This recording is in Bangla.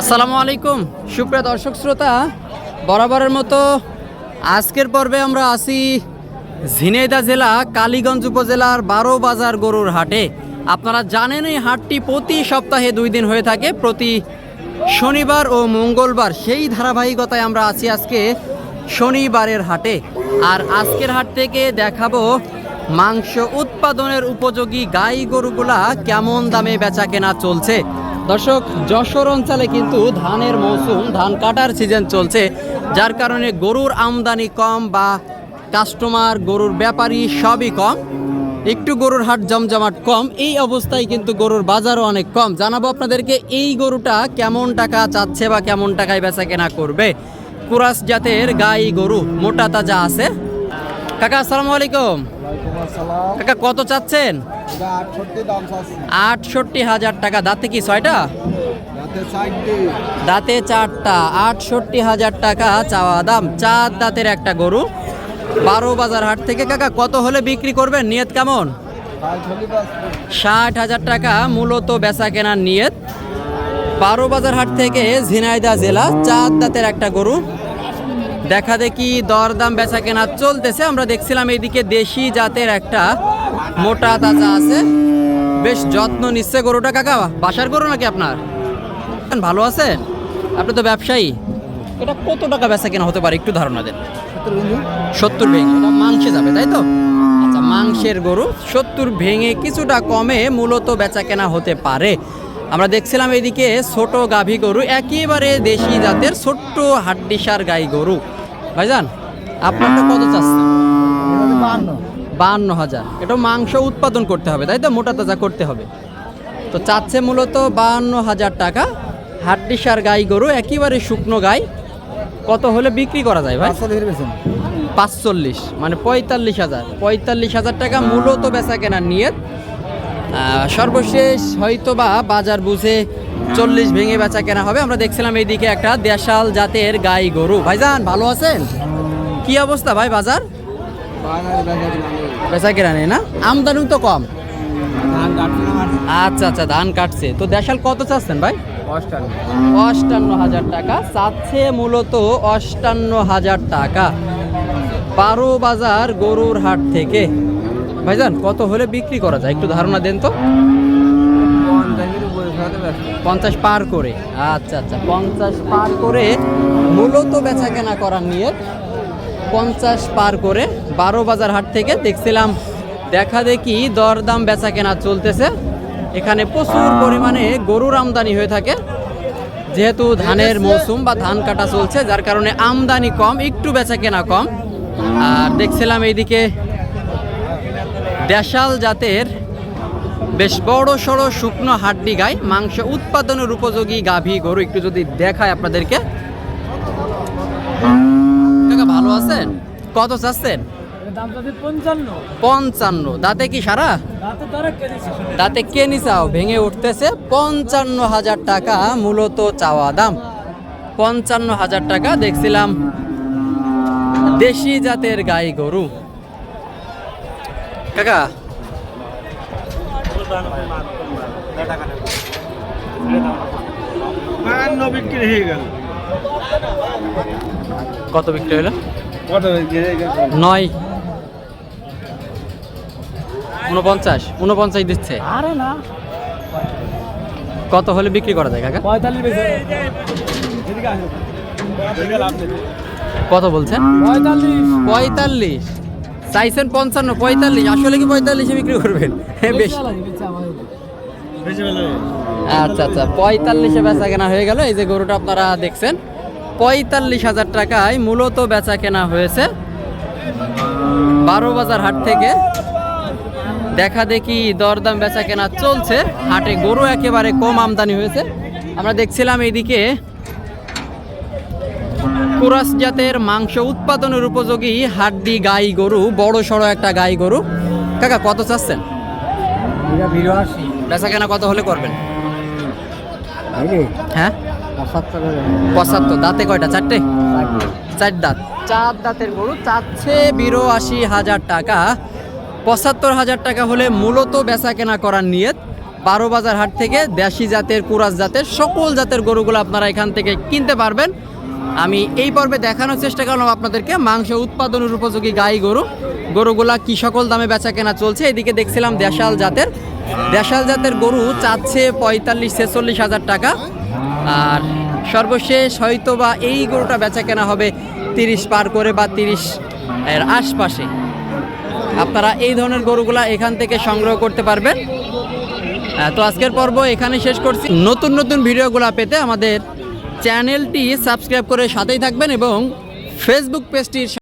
আসসালামু আলাইকুম। সুপ্রিয় দর্শক শ্রোতা, বরাবরের মতো আজকের পর্বে আমরা আছি ঝিনাইদা জেলা, কালীগঞ্জ উপজেলার বারো বাজার গরুর হাটে। আপনারা জানেন এই হাটটি প্রতি সপ্তাহে দুই দিন হয়ে থাকে, প্রতি শনিবার ও মঙ্গলবার সেই ধারাবাহিকতায় আমরা আছি আজকে শনিবারের হাটে। আর আজকের হাট থেকে দেখাবো মাংস উৎপাদনের উপযোগী গাই গরুগুলা কেমন দামে বেচা কেনা চলছে। দর্শক, যশোর অঞ্চলে কিন্তু ধানের মৌসুম, ধান কাটার সিজন চলছে। যার কারণে গরুর আমদানি কম বা কাস্টমার গরুর ব্যাপারী সবই কম। একটু গরুর হাট জমজমাট কম। এই অবস্থায় কিন্তু গরুর বাজারও অনেক কম। জানাব আপনাদেরকে এই গরুটা কেমন টাকা চাচ্ছে বা কেমন টাকায় বেচা কেনা করবে। কুরাস জাতের গাই গরু, মোটা তাজা আছে। কাকা আসসালামু আলাইকুম। কাকা কত চাচ্ছেন? আটষট্টি হাজার টাকা। দাঁতে কি ছয়টা? দাঁতে চারটা। আটষট্টি হাজার টাকা চাওয়া দাম। চার দাঁতের একটা গরু। বারো বাজার হাট থেকে কাকা কত হলে বিক্রি করবেন? নিয়ত কেমন? ষাট হাজার টাকা মূলত বেচা কেনার নিয়ত। বারো বাজার হাট থেকে ঝিনাইদা জেলা চার দাঁতের একটা গরু। দেখা দেখি দরদাম বেচা কেনা চলতেছে। আমরা দেখছিলাম এইদিকে দেশি জাতের একটা মোটা তাজা আছে। বেশ যত্ন নিচ্ছে গরুটা। কাকা বাসার গরু নাকি আপনার? ভালো আছেন? আপনি তো ব্যবসায়ী। এটা কত টাকা বেচা কেনা হতে পারে? একটু ধারণা দেন। সত্তর ভেঙে। মাংসে যাবে তাই তো? আচ্ছা মাংসের গরু সত্তর ভেঙে কিছুটা কমে মূলত বেচা কেনা হতে পারে। আমরা দেখছিলাম এইদিকে ছোট গাভী গরু একেবারে দেশি জাতের ছোট্ট হাড্ডিসার গাই গরু। ভাইজান আপনারটা কত চাচ্ছেন? বাহান্ন হাজার। এটা মাংস উৎপাদন করতে হবে তাই তো? মোটা তাজা করতে হবে। তো চাচ্ছে মূলত বাহান্ন হাজার টাকা। হাড্ডিসার গাই গরু একেবারে শুকনো গাই। কত হলে বিক্রি করা যায় ভাই? পাঁচচল্লিশ মানে পঁয়তাল্লিশ হাজার। পঁয়তাল্লিশ হাজার টাকা মূলত বেচা কেনার নিয়ে সর্বশেষ হয়তো বা বাজার বুঝে চল্লিশ ভেঙে বেচা কেনা হবে। আমরা দেখছিলাম এইদিকে একটা দেশাল জাতের গাই গরু। ভাইজান, ভালো আছেন? কি অবস্থা ভাই বাজার? বেচা কেনা নেই না? আমদানি তো কম। আচ্ছা আচ্ছা ধান কাটছে। তো দেশাল কত চাচ্ছেন ভাই? অষ্টান্ন হাজার টাকা। চাচ্ছে মূলত অষ্টান্ন হাজার টাকা। বারো বাজার গরুর হাট থেকে। ভাইজান, কত হলে বিক্রি করা যায়? একটু ধারণা দেন তো। পঞ্চাশ পার করে। আচ্ছা আচ্ছা পঞ্চাশ পার করে মূলত বেচা কেনা করার নিয়ে পঞ্চাশ পার করে বারো বাজার হাট থেকে দেখছিলাম দেখা দেখি দরদাম বেচা কেনা চলতেছে। এখানে প্রচুর পরিমাণে গরুর আমদানি হয়ে থাকে। যেহেতু ধানের মৌসুম বা ধান কাটা চলছে যার কারণে আমদানি কম একটু বেচা কেনা কম। আর দেখছিলাম এইদিকে দেশাল জাতের বেশ বড় সড়ো শুকনো হাড্ডি গাই মাংস উৎপাদনের উপযোগী গাভী গরু একটু যদি দেখায় আপনাদেরকে। ভালো আছেন? কত চাচ্ছেন? পঞ্চান্ন। দাঁতে কি সারা? দাঁতে কে চাও ভেঙে উঠতেছে। পঞ্চান্ন হাজার টাকা মূলত চাওয়া দাম। পঞ্চান্ন হাজার টাকা দেখছিলাম দেশি জাতের গাই গরু। কাকা বিক্রি হয়ে গেল। কত বিক্রি হলো? কত বিক্রি হয়ে গেল? নয়। উনপঞ্চাশ উনপঞ্চাশ দিচ্ছে। আরে না। কত হলে বিক্রি করা যায় কাকা? কত বলছেন? পঁয়তাল্লিশ। পঁয়তাল্লিশ। চাইছেন পঞ্চান্ন পঁয়তাল্লিশ আসলে কি পঁয়তাল্লিশে বিক্রি করবেন? হ্যাঁ বেশি। আচ্ছা আচ্ছা পঁয়তাল্লিশে বেচা কেনা হয়ে গেল। এই যে গরুটা আপনারা দেখছেন পঁয়তাল্লিশ হাজার টাকায় মূলত বেচা কেনা হয়েছে বারো বাজার হাট থেকে। দেখা দেখি দরদাম বেচা কেনা চলছে। হাটে গরু একেবারে কম আমদানি হয়েছে। আমরা দেখছিলাম এইদিকে কুরাস জাতের মাংস উৎপাদনের উপযোগী হাড্ডি গাই গরু বড় সড়ো একটা গাই গরু। কাকা কত চাচ্ছেন? বেচা কেনা কত হলে করবেন? হ্যাঁ? পঁচাত্তর দাঁতে কয়টা? চারটে? চার দাঁত। চার দাঁতের গরু চাচ্ছে বিরাশি হাজার টাকা। পঁচাত্তর হাজার টাকা হলে মূলত বেচা কেনা করার নিয়ত। বারো বাজার হাট থেকে দেশি জাতের কুরাস জাতের সকল জাতের গরুগুলো আপনারা এখান থেকে কিনতে পারবেন। আমি এই পর্বে দেখানোর চেষ্টা করলাম আপনাদেরকে মাংস উৎপাদনের উপযোগী গাই গরু। গরুগুলা কি সকল দামে বেচা কেনা চলছে? এদিকে দেখছিলাম দেশাল জাতের। দেশাল জাতের গরু চাচ্ছে পঁয়তাল্লিশ, ছেচল্লিশ হাজার টাকা। আর সর্বশেষ হয়তো বা এই গরুটা বেচা কেনা হবে তিরিশ পার করে বা তিরিশ এর আশপাশে। আপনারা এই ধরনের গরুগুলা এখান থেকে সংগ্রহ করতে পারবেন। তো আজকের পর্ব এখানে শেষ করছি। নতুন নতুন ভিডিওগুলো পেতে আমাদের চ্যানেলটি সাবস্ক্রাইব করে সাথেই থাকবেন এবং ফেসবুক পেজটির